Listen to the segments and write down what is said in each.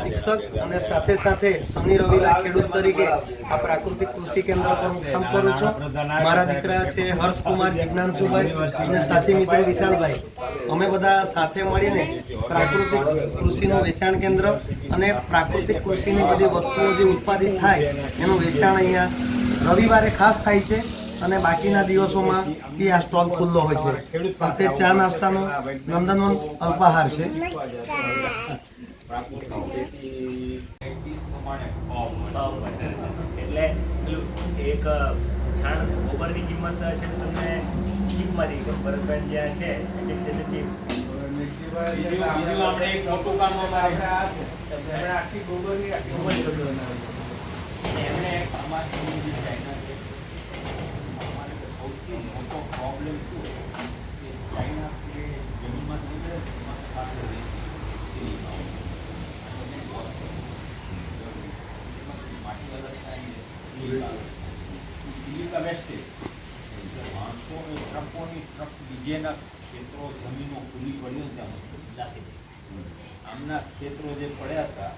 શિક્ષક અને સાથે સાથે શનિ રવિના ખેડૂત તરીકે આ પ્રાકૃતિક કૃષિ કેન્દ્ર પર હું કામ કરું છું. મારા દીકરા છે હર્ષકુમાર જિજ્ઞાનસુભાઈ અને સાથી મિત્રો વિશાલભાઈ. અમે બધા સાથે મળીને પ્રાકૃતિક કૃષિનું વેચાણ કેન્દ્ર અને પ્રાકૃતિક કૃષિની બધી વસ્તુઓ જે ઉત્પાદિત થાય એનું વેચાણ અહીંયા રવિવારે ખાસ થાય છે અને બાકીના દિવસોમાં બી આ સ્ટોલ ખુલ્લો હોય છે. સાથે ચા નાસ્તાનો નંદનવન અલ્પાહાર છે. એટલે એક છાણ ગોબરની કિંમત છે તમને ચીપમાંથી પણ ભરતભાઈ જ્યાં છે એટલે ચીપ. આપણે એક મોટું કામ આખી ગોબરની આખી ગોબરી. એમણે અમારી જે ચાઇના છે અમારે સૌથી મોટો પ્રોબ્લેમ શું છે કે ચાઇના જમીનમાં સિલિકા. વેસ્ટેજ માણસો ટ્રકોની ટ્રક બીજેના ખેતરો જમીનો ખુલ્લી પડી ત્યાં નાખી દે ખેતરો જે પડ્યા હતા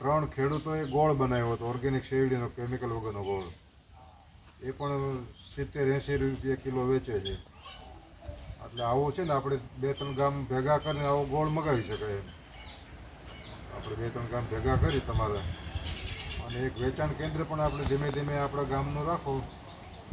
ત્રણ ખેડૂતોએ ગોળ બનાવ્યો હતો ઓર્ગેનિક શેરડીનો કેમિકલ વગરનો ગોળ. એ પણ સિત્તેર એંસી રૂપિયા કિલો વેચે છે. એટલે આવું છે ને આપણે બે ત્રણ ગામ ભેગા કરીને આવો ગોળ મગાવી શકાય એમ. આપણે બે ત્રણ ગામ ભેગા કરી તમારે. અને એક વેચાણ કેન્દ્ર પણ આપણે ધીમે ધીમે આપણા ગામનું રાખો,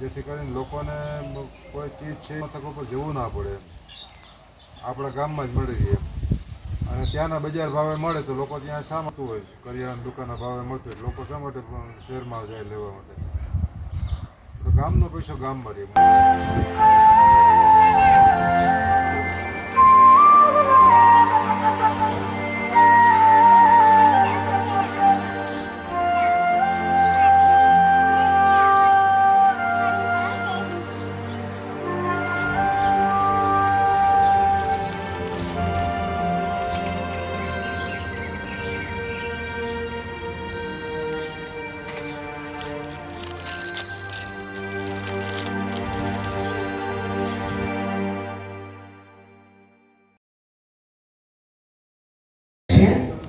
જેથી કરીને લોકોને કોઈ ચીજ છે તકો પર જવું ના પડે. આપણા ગામમાં જ મળી રહે અને ત્યાંના બજાર ભાવે મળે તો લોકો ત્યાં શા માટે હોય કરિયાણા દુકાનના ભાવે મળતું હોય લોકો શા માટે શહેરમાં જાય લેવા માટે? તો ગામનો પૈસો ગામમાં રહે.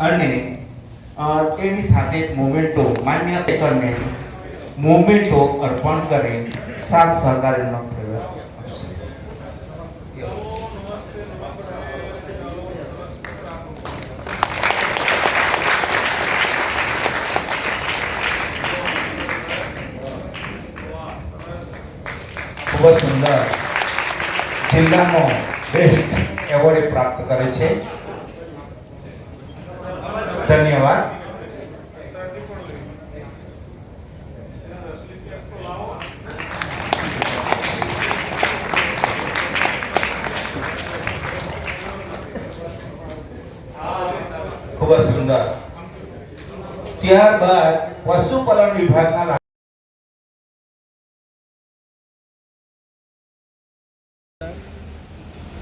અને એની સાથે મોમેન્ટો, માન્ય એકરને મોમેન્ટો અર્પણ કરી સાથ સહકારીનો પ્રયોગ આપશે ખૂબ સુંદર. જિલ્લાનો બેસ્ટ એવોર્ડ પ્રાપ્ત કરે છે. ધન્યવાદ ખૂબ જ સુંદર ત્યારબાદ પશુપાલન વિભાગના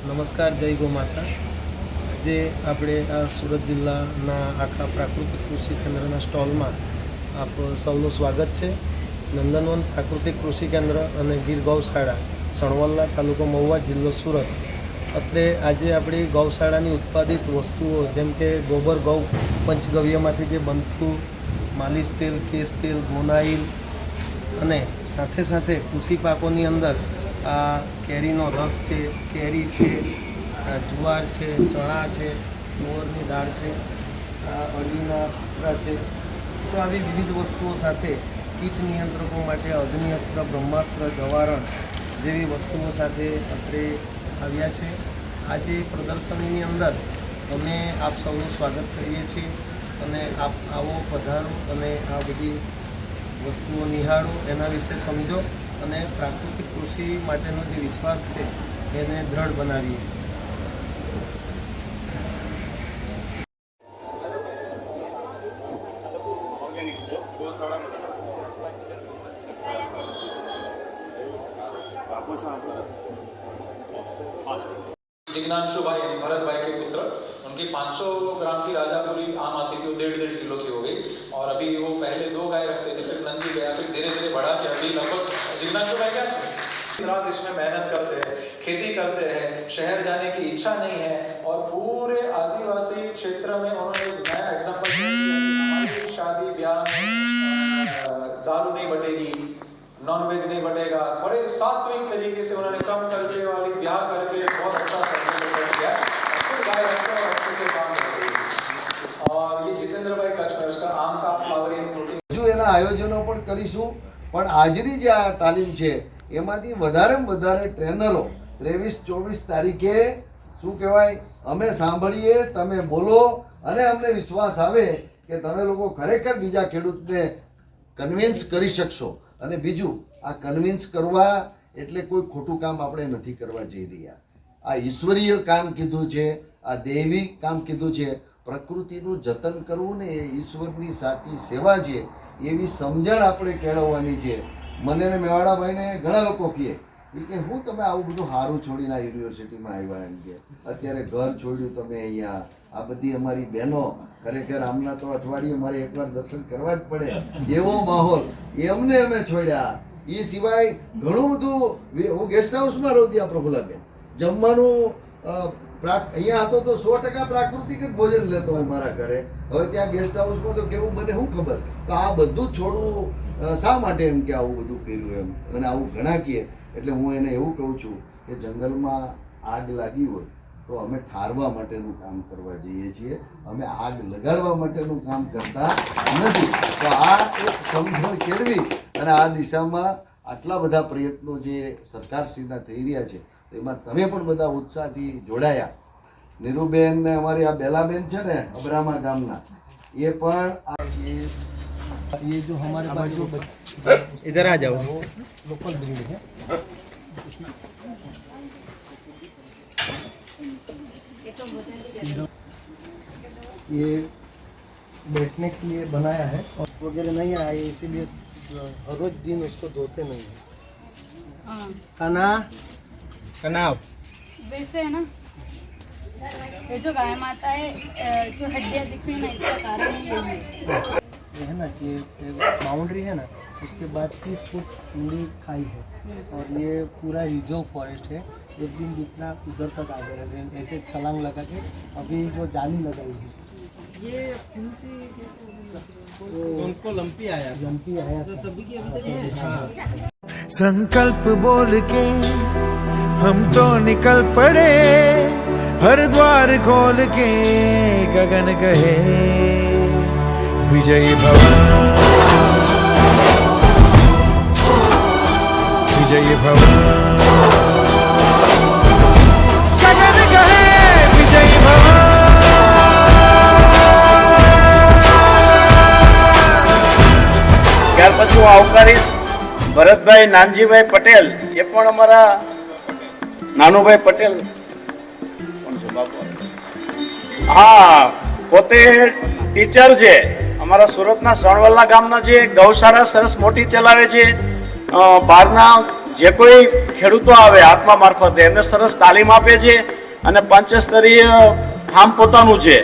નમસ્કાર જય ગો માતા આજે આપણે આ સુરત જિલ્લાના આખા પ્રાકૃતિક કૃષિ કેન્દ્રના સ્ટોલમાં આપ સૌનું સ્વાગત છે. નંદનવન પ્રાકૃતિક કૃષિ કેન્દ્ર અને ગીર ગૌશાળા સણવલ્લા તાલુકો મહુવા જિલ્લો સુરત. અત્રે આજે આપણી ગૌશાળાની ઉત્પાદિત વસ્તુઓ જેમ કે ગોબર ગૌ પંચગવ્યમાંથી જે બનતું માલિશ તેલ કેસ તેલ ગોનાઈલ અને સાથે સાથે કૃષિ પાકોની અંદર આ કેરીનો રસ છે, કેરી છે જુવાર છે, ચણા છે, તુવરની દાળ છે અળવીના પાત્રા છે. તો આવી વિવિધ વસ્તુઓ સાથે કીટ નિયંત્રકો માટે અગ્નિઅસ્ત્ર, બ્રહ્માસ્ત્ર, જવારણ જેવી વસ્તુઓ સાથે અત્રે આવ્યા છે. આજે પ્રદર્શનીની અંદર અમે આપ સૌનું સ્વાગત કરીએ છીએ. અને આપ આવો પધારો અને આ બધી વસ્તુઓ નિહાળો, એના વિશે સમજો અને પ્રાકૃતિક કૃષિ માટેનો જે વિશ્વાસ છે, એને દ્રઢ બનાવીએ. 500 ग्राम की राजापुरी आम आती थी, वो डेढ़ डेढ़ किलो की हो गई। और अभी वो पहले दो गाय रखते थे, फिर नंदी गया, फिर धीरे धीरे बढ़ा के अभी लगभग जिग्नांशु भाई क्या रात इसमें मेहनत करते हैं, खेती करते हैं, शहर जाने की इच्छा नहीं है, और पूरे आदिवासी क्षेत्र में उन्होंने एक नया एग्ज़ाम्पल शादी, ब्याह दारू नहीं बटेगी नॉन वेज नहीं बटेगा, बड़े सात्विक तरीके से उन्होंने कम खर्चे वाली ब्याह करके ઘણા આયોજનો પણ કરીશું. પણ આજની જે આ તાલીમ છે, એમાંથી વધારેમાં વધારે ટ્રેનરો ત્રેવીસ, ચોવીસ તારીખે, શું કહેવાય, અમે સાંભળીએ, તમે બોલો, અને અમને વિશ્વાસ આવે કે તમે લોકો ખરેખર બીજા ખેડૂતને કન્વિન્સ કરી શકશો. અને બીજું, આ કન્વિન્સ કરવા એટલે કોઈ ખોટું કામ આપણે નથી કરવા જઈ રહ્યા. આ ઈશ્વરીય કામ કીધું છે, આ દૈવી કામ કીધું છે. પ્રકૃતિનું જતન કરવું ને એ ઈશ્વરની સાચી સેવા છે. એવી સમજણ આપણે કેળવવાની છે. મને ને મેવાડાભાઈને ઘણા લોકો કહે એ કે, હું તમે આવું બધું સારું છોડીને આ યુનિવર્સિટીમાં આવ્યા એમ કે. અત્યારે ઘર છોડ્યું તમે અહીંયા. આ બધી અમારી બહેનો ખરેખર આમના તો અઠવાડિયે મારે એકવાર દર્શન કરવા જ પડે. એવો માહોલ એ અમને અમે છોડ્યા. એ સિવાય ઘણું બધું હું ગેસ્ટ હાઉસમાં રહું ત્યાં પ્રફુલ્લાબેન જમવાનું અહીંયા હતો તો સો ટકા પ્રાકૃતિક જ ભોજન લેતો હોય મારા ઘરે. હવે ત્યાં ગેસ્ટ હાઉસમાં તો કેવું બને શું ખબર? તો આ બધું છોડવું શા માટે એમ કે આવું બધું કર્યું એમ? અને આવું ઘણા કહે એટલે હું એને એવું કહું છું કે જંગલમાં આગ લાગી હોય તો અમે ઠારવા માટેનું કામ કરવા જઈએ છીએ. અમે આગ લગાડવા માટેનું કામ કરતા નથી. તો આ એક સમજણ કેળવી અને આ દિશામાં આટલા બધા પ્રયત્નો જે સરકારશ્રીના થઈ રહ્યા છે તેમાં તમે પણ બધા ઉત્સાહથી જોડાયા નીરુબેન ને અમારી આ બેલાબેન છે ને અબરામા ગામના એ પણ આ ये जो हमारे पास जो इधर आ जाओ लोकल ब्रीड है ये बैठने के लिए बनाया है और वगैरह नहीं आया है, इसीलिए हर रोज दिन उसको धोते नहीं है हाँ खाना कनाव वैसे है ना ये जो गाय माता है जो हड्डियाँ दिख रही है ना इसका कारण ही है। ये है ना कि बाउंड्री है ना उसके बाद तीस फुट पूरी खाई है। और ये पूरा रिज़र्व फॉरेस्ट है। एक दिन जितना उधर तक आ गया है ऐसे छलांग लगा के अभी जो जाली लगाई है। ये उनको लंपी आया लंपी आया था। संकल्प बोल के हम तो निकल पड़े हर द्वार खोल के गगन कहे विजयी भव विजयी भव गगन कहे विजयी भव ત્યાર પછી હું આવકારીશ ભરતભાઈ નાનજીભાઈ પટેલ એ પણ અમારા નાનુભાઈ પટેલ? હા, પોતે ટીચર છે. અમારા સુરતના સણવલ્લા ગામના જે ગૌશાળા સરસ મોટી ચલાવે છે. બહારના જે કોઈ ખેડૂતો આવે આત્મા મારફતે, એમને સરસ તાલીમ આપે છે અને પંચસ્તરીય ફાર્મ પોતાનું છે.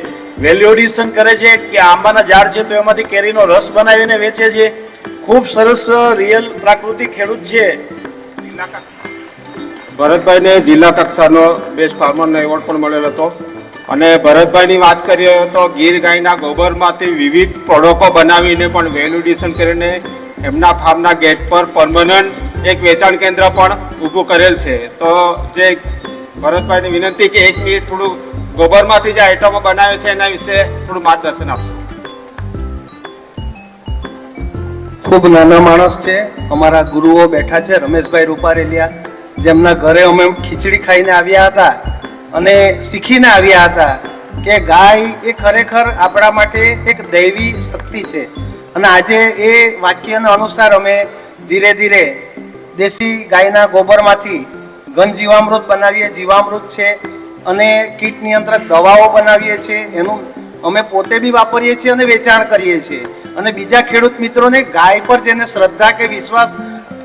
વેલ્યુ એડિશન કરે છે કે આંબાના ઝાડ છે તો એમાંથી કેરીનો રસ બનાવીને વેચે છે. ખૂબ સરસ રિયલ પ્રાકૃતિક ખેડૂત છે. ભરતભાઈને જિલ્લા કક્ષાનો બેસ્ટ ફાર્મરનો એવોર્ડ પણ મળેલો હતો. અને ભરતભાઈની વાત કરીએ તો ગીર ગાયના ગોબરમાંથી વિવિધ પ્રોડક્ટો બનાવીને પણ વેલ્યુડિશન કરીને એમના ફાર્મના ગેટ પર પરમનન્ટ એક વેચાણ કેન્દ્ર પણ ઊભું કરેલ છે. તો જે ભરતભાઈની વિનંતી કે એક મિનિટ થોડું ગોબરમાંથી જે આઈટમો બનાવે છે એના વિશે થોડું માર્ગદર્શન આપશો. ખૂબ નાના માણસ છે. અમારા ગુરુઓ બેઠા છે. રમેશભાઈ રૂપારેલિયા જેમના ઘરે અમે ખીચડી ખાઈને આવ્યા હતા અને શીખીને આવ્યા હતા કે ગાય એ ખરેખર આપણા માટે એક દૈવી શક્તિ છે. અને આજે એ વાક્યના અનુસાર અમે ધીરે ધીરે દેશી ગાયના ગોબરમાંથી ઘન જીવામૃત બનાવીએ, જીવામૃત છે અને કીટ નિયંત્રક દવાઓ બનાવીએ છીએ, એનું અમે પોતે બી વાપરીએ છીએ અને વેચાણ કરીએ છીએ. અને બીજા ખેડૂત મિત્રોને ગાય પર જેને શ્રદ્ધા કે વિશ્વાસ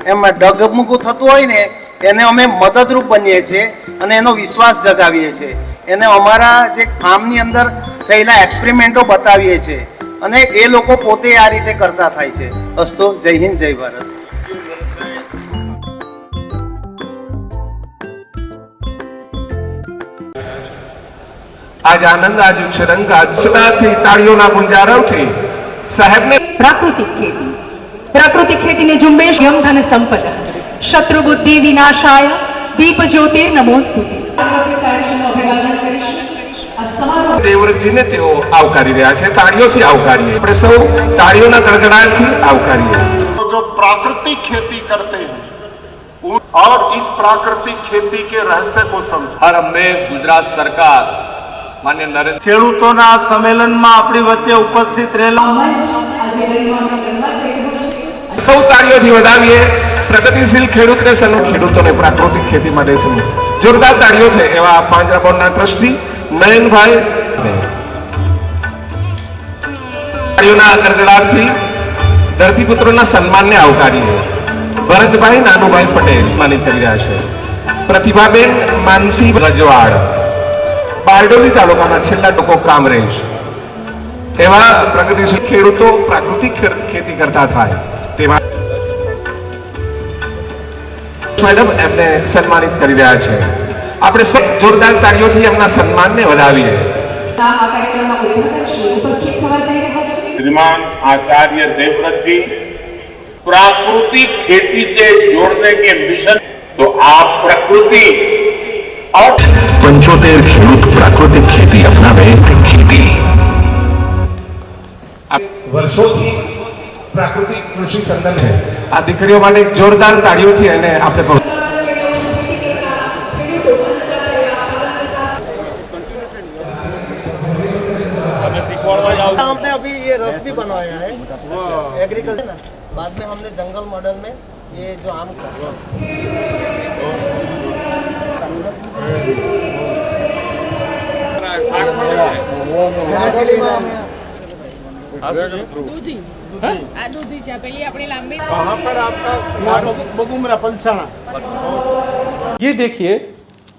એમાં ડગમગું થતું હોય ને એને અમે મદદરૂપ બનીએ છીએ અને એનો વિશ્વાસ જગાવીએ છીએ. એને અમારા જે ફાર્મની અંદર થયેલા એક્સપેરિમેન્ટો બતાવીએ છીએ અને એ લોકો પોતે આ રીતે કરતા થાય છે. અસ્તો જય હિન્દ જય ભારત. આજ આનંદ આજ ઉછરંગ આજ સદાથી તાળીઓના ગુંજારવથી સાહેબને પ્રાકૃતિક ખેતી. પ્રાકૃતિક ખેતીની ઝુંબેશ યમધન સંપદા. શત્રુ બુદ્ધિ વિનાશાય દીપ જ્યોતિર નમોસ્તુતે અભિવાદન કરીશું આ સમારોહ દેવવ્રતજીને તેઓ આવકારી રહ્યા છે તાળીઓથી આવકારીએ આપણે સૌ તાળીઓના ગડગડાટથી આવકારીએ जो प्राकृतिक खेती करते हैं उन- और इस प्राकृतिक खेती के रहस्य को समझ હર હંમેશ ગુજરાત સરકાર માન્ય નરેન્દ્ર ખેડૂતોના આ સંમેલનમાં આપણી વચ્ચે ઉપસ્થિત રહેલા સૌ તાળીઓથી વધાવીએ. પ્રગતિશીલ ખેડૂતને સન્માન ખેડૂતોને પ્રાકૃતિક ખેતી માટે છે. જોરદાર તાળીઓ છે એવા પાંજરા બોર્ડના ટ્રસ્ટી નયનભાઈ. તાળીઓના ગડગડાટથી ધરતીપુત્રોના સન્માનને આવકારીએ. ભરતભાઈ નાનુભાઈ પટેલ માનિત કરી રહ્યા છે. પ્રતિભાબેન માનસી રજવાડ. બારડોલી તાલુકાના છેલ્લા લોકો કામરેજ એવા પ્રગતિશીલ ખેડૂતો પ્રાકૃતિક ખેતી કરતા થાય. તેવા મેડમ એમને સન્માનિત કરી રહ્યા છે આપણે સૌ જોરદાર તાળીઓથી એમના સન્માનને વધાવીએ આ કાર્યક્રમના ઉદ્ઘાટક શ્રી ઉપસ્થિત થવા જઈ રહ્યા છે શ્રીમાન આચાર્ય દેવવ્રતજી प्राकृतिक खेती से जोड़ने के मिशन तो आप प्रकृति और પંચોતેર ખેડૂત પ્રાકૃતિક ખેતી અપનાવે તે ખેતી વર્ષોથી પ્રાકૃતિક કૃષિ સંદન છે આ દીકરીઓ માટે એક જોરદાર તાળીઓથી એને આપણે हमने अभी ये रस भी बनवाया है एग्रीकल्चर ना बाद में हमने जंगल मॉडल में ये जो आम આ દૂધી છે પેલી આપણી લાંબી ये देखिए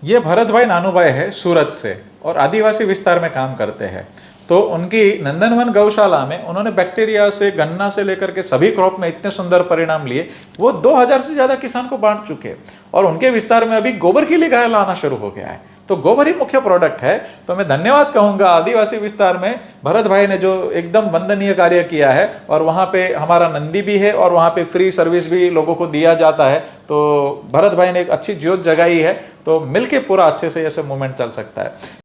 ये भरत भाई नानू भाई है सूरत से और आदिवासी विस्तार में काम करते हैं तो उनकी नंदनवन गौशाला में उन्होंने बैक्टीरिया से गन्ना से लेकर के सभी क्रॉप में इतने सुंदर परिणाम लिए वो 2000 से ज़्यादा किसान को बांट चुके और उनके विस्तार में अभी गोबर के लिए गाय लाना शुरू हो गया है तो गोबर ही मुख्य प्रोडक्ट है। तो मैं धन्यवाद कहूँगा आदिवासी विस्तार में। भरत भाई ने जो एकदम वंदनीय कार्य किया है और वहाँ पे हमारा नंदी भी है और वहाँ पे फ्री सर्विस भी लोगों को दिया जाता है। तो भरत भाई ने एक अच्छी ज्योत जगाई है। तो मिलके पूरा अच्छे से ऐसे मूवमेंट चल सकता है।